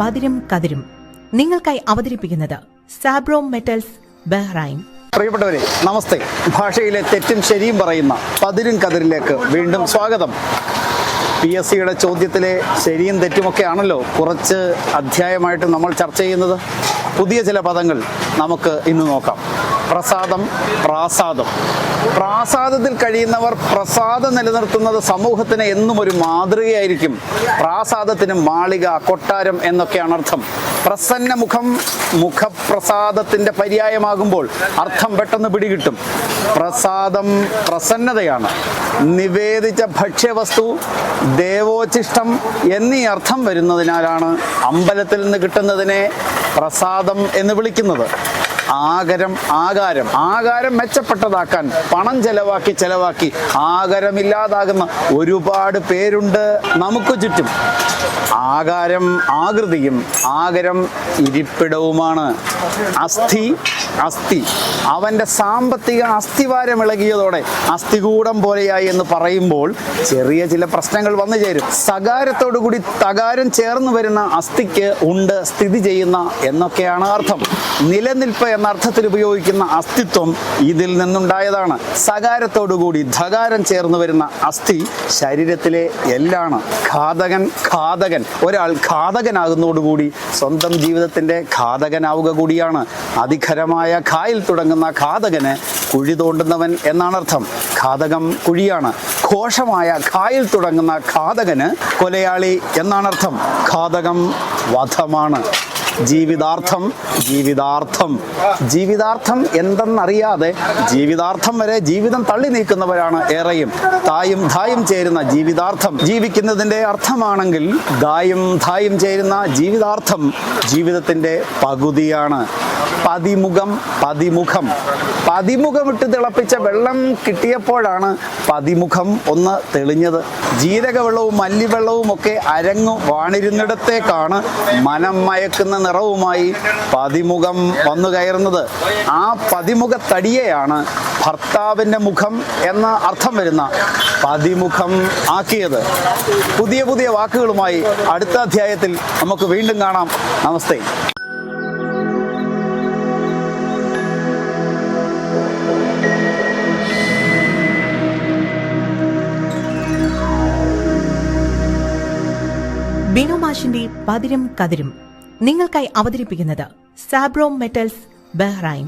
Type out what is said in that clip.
പതിരും കതിരും നിങ്ങൾക്കായി അവതരിപ്പിക്കുന്നത് സാബ്രോ metals Bahrain. പ്രിയപ്പെട്ടവരെ നമസ്തേ. ഭാഷയിലെ തെറ്റും ശരിയും പറയുന്ന പതിരും കതിരിലേക്ക് വീണ്ടും സ്വാഗതം. പി എസ് സിയുടെ ചോദ്യത്തിലെ ശരിയും തെറ്റുമൊക്കെ ആണല്ലോ കുറച്ച് അധ്യായമായിട്ട് നമ്മൾ ചർച്ച ചെയ്യുന്നത്. പുതിയ ചില പദങ്ങൾ നമുക്ക് ഇന്ന് നോക്കാം. പ്രസാദം പ്രാസാദം. പ്രാസാദത്തിൽ കഴിയുന്നവർ പ്രസാദം നിലനിർത്തുന്നത് സമൂഹത്തിന് എന്നും ഒരു മാതൃകയായിരിക്കും. പ്രാസാദത്തിന് മാളിക കൊട്ടാരം എന്നൊക്കെയാണ് അർത്ഥം. പ്രസന്ന മുഖം മുഖപ്രസാദത്തിന്റെ പര്യായമാകുമ്പോൾ അർത്ഥം പെട്ടെന്ന് പിടികിട്ടും. പ്രസാദം പ്രസന്നതയാണ്. നിവേദിച്ച ഭക്ഷ്യവസ്തു ദേവോച്ചിഷ്ടം എന്നീ അർത്ഥം വരുന്നതിനാലാണ് അമ്പലത്തിൽ നിന്ന് കിട്ടുന്നതിനെ പ്രസാദം എന്ന് വിളിക്കുന്നത്. ആകരം ആകാരം. ആകാരം മെച്ചപ്പെട്ടതാക്കാൻ പണം ചെലവാക്കി ചെലവാക്കി. ആകാരമില്ലാതാകുന്ന ഒരുപാട് പേരുണ്ട് നമുക്ക് ചുറ്റും. ആകാരം ആകൃതിയും ആകരം ഇരിപ്പിടവുമാണ്. അസ്ഥി അസ്ഥി. അവന്റെ സാമ്പത്തിക അസ്ഥിവാരം ഇളകിയതോടെ അസ്ഥികൂടം പോലെയായി എന്ന് പറയുമ്പോൾ ചെറിയ ചില പ്രശ്നങ്ങൾ വന്നു ചേരും. സകാരത്തോടുകൂടി തകാരം ചേർന്ന് വരുന്ന അസ്ഥിക്ക് ഉണ്ട് സ്ഥിതി ചെയ്യുന്ന എന്നൊക്കെയാണ് അർത്ഥം. നിലനിൽപ്പ് എന്ന അർത്ഥത്തിൽ ഉപയോഗിക്കുന്ന അസ്തിത്വം ഇതിൽ നിന്നുണ്ടായതാണ്. സകാരത്തോടുകൂടി ധകാരം ചേർന്ന് വരുന്ന അസ്ഥി ശരീരത്തിലെ എല്ലാണ്. ഘാതകൻ ഘാതകൻ. ഒരാൾ ഘാതകനാകുന്നതോടുകൂടി സ്വന്തം ജീവിതത്തിന്റെ ഘാതകനാവുക കൂടിയാണ്. അതിഖരമായ ഖായിൽ തുടങ്ങുന്ന ഘാതകന് കുഴി തോണ്ടുന്നവൻ എന്നാണ് അർത്ഥം ഘാതകം കുഴിയാണ്. ഘോഷമായ ഖായിൽ തുടങ്ങുന്ന ഘാതകന് കൊലയാളി എന്നാണ് അർത്ഥം ഘാതകം വധമാണ്. ജീവിതാർത്ഥം ജീവിതാർത്ഥം. ജീവിതാർത്ഥം എന്തെന്നറിയാതെ ജീവിതാർത്ഥം വരെ ജീവിതം തള്ളി നീക്കുന്നവരാണ് ഏറെയും. തായും ധായും ചേരുന്ന ജീവിതാർത്ഥം ജീവിക്കുന്നതിന്റെ അർത്ഥമാണെങ്കിൽ ദായും ധായും ചേരുന്ന ജീവിതാർത്ഥം ജീവിതത്തിന്റെ പകുതിയാണ്. പതിമുഖം പതിമുഖം. പതിമുഖം ഇട്ട് തിളപ്പിച്ച വെള്ളം കിട്ടിയപ്പോഴാണ് പതിമുഖം ഒന്ന് തെളിഞ്ഞത്. ജീരകവെള്ളവും മല്ലിവെള്ളവും ഒക്കെ അരങ്ങു വാണിരുന്നിടത്തേക്കാണ് മനം മയക്കുന്ന നിറവുമായി പതിമുഖം വന്നു കയറുന്നത്. ആ പതിമുഖ തടിയെയാണ് ഭർത്താവിന്റെ മുഖം എന്ന അർത്ഥം വരുന്ന പതിമുഖം ആക്കിയത്. പുതിയ പുതിയ വാക്കുകളുമായി അടുത്ത അധ്യായത്തിൽ നമുക്ക് വീണ്ടും കാണാം. നമസ്തേ. മാഷിന്റെ പതിരും കതിരും നിങ്ങൾക്കായി അവതരിപ്പിക്കുന്നത് സാബ്രോം മെറ്റൽസ് ബഹ്റൈൻ.